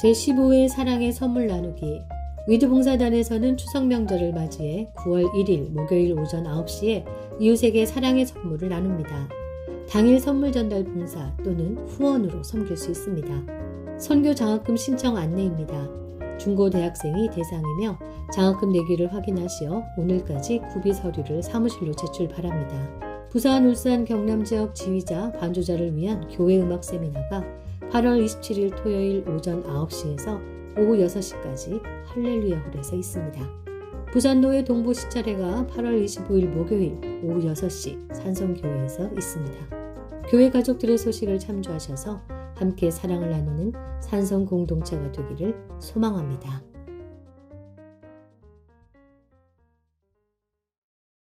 제15회 사랑의 선물 나누기 위드 봉사단에서는 추석 명절을 맞이해 9월 1일 목요일 오전 9시에 이웃에게 사랑의 선물을 나눕니다. 당일 선물 전달 봉사 또는 후원으로 섬길 수 있습니다. 선교 장학금 신청 안내입니다. 중고 대학생이 대상이며 장학금 내기를 확인하시어 오늘까지 구비 서류를 사무실로 제출 바랍니다. 부산, 울산, 경남 지역 지휘자, 반주자를 위한 교회 음악 세미나가 8월 27일 토요일 오전 9시에서 오후 6시까지 할렐루야 홀에서 있습니다. 부산노회 동부 시찰회가 8월 25일 목요일 오후 6시 산성교회에서 있습니다. 교회 가족들의 소식을 참조하셔서 함께 사랑을 나누는 산성 공동체가 되기를 소망합니다.